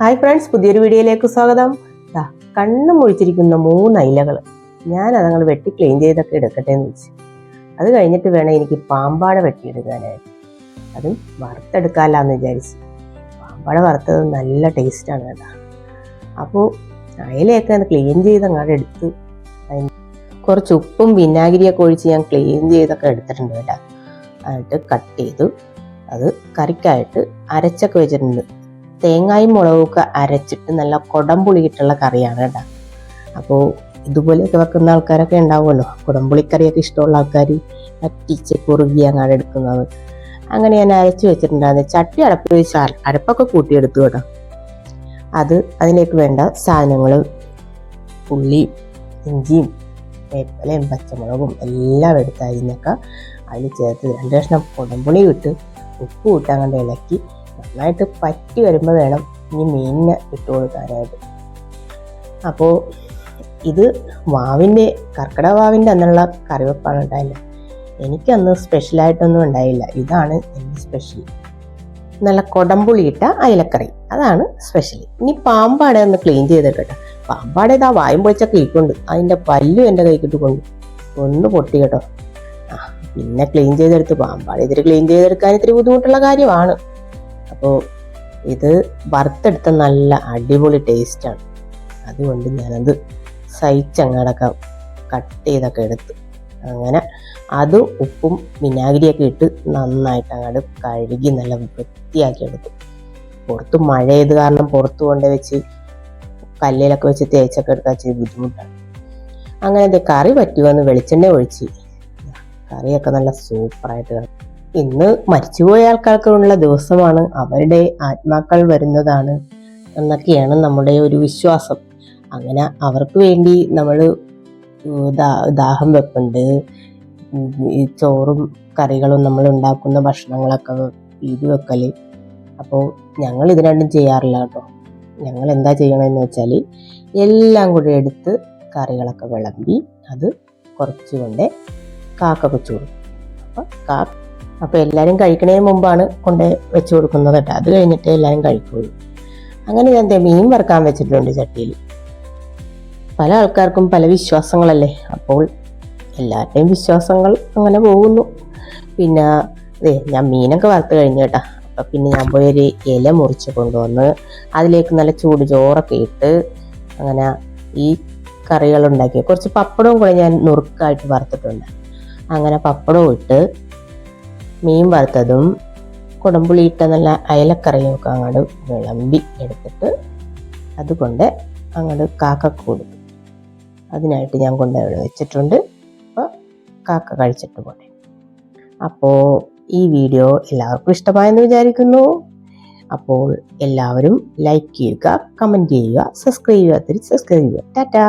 Hi friends പുതിയൊരു വീഡിയോയിലേക്ക് സ്വാഗതം. ദാ കണ്ണ് മുഴിച്ചിരിക്കുന്ന മൂന്ന് അയിലകൾ. ഞാൻ അതങ്ങൾ വെട്ടി ക്ലീൻ ചെയ്തൊക്കെ എടുക്കട്ടെ എന്ന് വെച്ചു അത് കഴിഞ്ഞിട്ട് വേണം എനിക്ക് പാമ്പാട വെട്ടിയെടുക്കാനായിട്ട്. അതും വറുത്തെടുക്കാമല്ലാന്ന് വിചാരിച്ചു. പാമ്പാട വറുത്തത് നല്ല ടേസ്റ്റാണ് കേട്ടോ. അപ്പോൾ അയിലയൊക്കെ അത് ക്ലീൻ ചെയ്ത് അങ്ങോട്ട് എടുത്ത് കുറച്ച് ഉപ്പും വിനാഗിരിയൊക്കെ ഒഴിച്ച് ഞാൻ ക്ലീൻ ചെയ്തൊക്കെ എടുത്തിട്ടുണ്ട് കേട്ടോ. എന്നിട്ട് കട്ട് ചെയ്തു. അത് കറിക്കായിട്ട് അരച്ചൊക്കെ വെച്ചിട്ടുണ്ട്. തേങ്ങായും മുളകൊക്കെ അരച്ചിട്ട് നല്ല കുടംപുളിയിട്ടുള്ള കറിയാണ് കേട്ടോ. അപ്പോൾ ഇതുപോലെയൊക്കെ വെക്കുന്ന ആൾക്കാരൊക്കെ ഉണ്ടാവുമല്ലോ. കുടംപുളിക്കറിയൊക്കെ ഇഷ്ടമുള്ള ആൾക്കാർ പറ്റിച്ച് കുറുകി അങ്ങാട് എടുക്കുന്നത്. അങ്ങനെ ഞാൻ അരച്ച് വെച്ചിട്ടുണ്ടായിരുന്നു. ചട്ടി അടപ്പ് വെച്ച് അടപ്പൊക്കെ കൂട്ടിയെടുത്തു കേട്ടോ. അത് അതിലേക്ക് വേണ്ട സാധനങ്ങൾ ഉള്ളി ഇഞ്ചിയും വേപ്പിലയും പച്ചമുളകും എല്ലാം എടുത്ത് അരിഞ്ഞൊക്കെ അതിൽ ചേർത്ത് രണ്ട് കഷ്ണം കുടംപുളി ഇട്ട് ഉപ്പ് ഇട്ട് ഇളക്കി നന്നായിട്ട് പറ്റി വരുമ്പോൾ വേണം ഇനി മീനിനെ ഇട്ട് കൊടുക്കാനായിട്ട്. അപ്പോൾ ഇത് വാവിന്റെ കർക്കിടക വാവിന്റെ അന്നുള്ള കറിവെപ്പാണ് ഉണ്ടായില്ല എനിക്കന്ന് സ്പെഷ്യലായിട്ടൊന്നും ഉണ്ടായില്ല. ഇതാണ് എന്റെ സ്പെഷ്യൽ നല്ല കൊടംപുളി ഇട്ട അയലക്കറി. അതാണ് സ്പെഷ്യൽ ഇനി പാമ്പാടെ ഒന്ന് ക്ലീൻ ചെയ്തിട്ട് പാമ്പാടെ ഇതാ വായും പൊളിച്ച കേക്കുണ്ട് അതിന്റെ പല്ലു എന്റെ കൈക്കിട്ട് കൊണ്ട് ഒന്ന് പൊട്ടി കേട്ടോ. ആ പിന്നെ ക്ലീൻ ചെയ്തെടുത്ത്. പാമ്പാട് ഇതിൽ ക്ലീൻ ചെയ്തെടുക്കാൻ ഇത്തിരി ബുദ്ധിമുട്ടുള്ള കാര്യമാണ്. അപ്പോൾ ഇത് വറുത്തെടുത്ത നല്ല അടിപൊളി ടേസ്റ്റാണ് അതുകൊണ്ട് ഞാനത് സഹിച്ചങ്ങടൊക്കെ കട്ട് ചെയ്തൊക്കെ എടുത്ത് അങ്ങനെ അതും ഉപ്പും വിനാഗിരിയൊക്കെ ഇട്ട് നന്നായിട്ട് അങ്ങോട്ട് കഴുകി നല്ല വൃത്തിയാക്കി എടുത്തു. പുറത്ത് മഴ ചെയ്ത് കാരണം പുറത്ത് കൊണ്ടു വെച്ച് കല്ലിലൊക്കെ വെച്ച് തേച്ചൊക്കെ എടുക്കാൻ ഇച്ചിരി ബുദ്ധിമുട്ടാണ്. അങ്ങനെ കറി പറ്റി വന്ന് വെളിച്ചെണ്ണ ഒഴിച്ച്. കറിയൊക്കെ നല്ല സൂപ്പറായിട്ട് കിടക്കും. ഇന്ന് മരിച്ചുപോയ ആൾക്കാർക്കുള്ള ദിവസമാണ് അവരുടെ ആത്മാക്കൾ വരുന്നതാണ് എന്നൊക്കെയാണ് നമ്മുടെ ഒരു വിശ്വാസം. അങ്ങനെ അവർക്ക് വേണ്ടി നമ്മൾ ദാഹം വെപ്പുണ്ട്. ഈ ചോറും കറികളും നമ്മൾ ഉണ്ടാക്കുന്ന ഭക്ഷണങ്ങളൊക്കെ ഇത് വെക്കൽ അപ്പോൾ ഞങ്ങൾ ഇത് രണ്ടും ചെയ്യാറില്ല കേട്ടോ. ഞങ്ങൾ എന്താ ചെയ്യണമെന്ന് വെച്ചാൽ എല്ലാം കൂടി എടുത്ത് കറികളൊക്കെ വിളമ്പി അത് കുറച്ചുകൊണ്ട് കാക്ക അപ്പം കൊടുക്കും അപ്പോൾ കാ അപ്പോൾ എല്ലാവരും കഴിക്കണതിന് മുമ്പാണ് കൊണ്ട് വെച്ച് കൊടുക്കുന്നത് കേട്ടോ. അത് കഴിഞ്ഞിട്ട് എല്ലാവരും കഴിക്കുള്ളൂ. അങ്ങനെ ഞാൻ മീൻ വറുക്കാൻ വെച്ചിട്ടുണ്ട് ചട്ടിയിൽ. പല ആൾക്കാർക്കും പല വിശ്വാസങ്ങളല്ലേ? അപ്പോൾ എല്ലാവരുടെയും വിശ്വാസങ്ങൾ അങ്ങനെ പോകുന്നു. പിന്നെ ദേ ഞാൻ മീനൊക്കെ വറുത്ത് കഴിഞ്ഞു കേട്ടാ. അപ്പം പിന്നെ ഞാൻ പോയി ഒരു ഇല മുറിച്ച് കൊണ്ടുവന്ന് അതിലേക്ക് നല്ല ചൂട് ചോറൊക്കെ ഇട്ട് അങ്ങനെ ഈ കറികൾ ഉണ്ടാക്കി. കുറച്ച് പപ്പടവും കൂടെ ഞാൻ നുറുക്കായിട്ട് വറുത്തിട്ടുണ്ട്. അങ്ങനെ പപ്പടവും ഇട്ട് മീൻ വറുത്തതും കുടമ്പുളിയിട്ട നല്ല അയലക്കറിയും ഒക്കെ അങ്ങോട്ട് വിളമ്പി എടുത്തിട്ട് അതുകൊണ്ട് അങ്ങോട്ട് കാക്ക കൊടുത്തു. അതിനായിട്ട് ഞാൻ കൊണ്ട് അവിടെ വെച്ചിട്ടുണ്ട്. അപ്പോൾ കാക്ക കഴിച്ചിട്ട് പോട്ടെ. അപ്പോൾ ഈ വീഡിയോ എല്ലാവർക്കും ഇഷ്ടമായെന്ന് വിചാരിക്കുന്നു. അപ്പോൾ എല്ലാവരും ലൈക്ക് ചെയ്യുക കമന്റ് ചെയ്യുക സബ്സ്ക്രൈബ് ചെയ്യാത്തവർ സബ്സ്ക്രൈബ് ചെയ്യുക. ടാറ്റാ.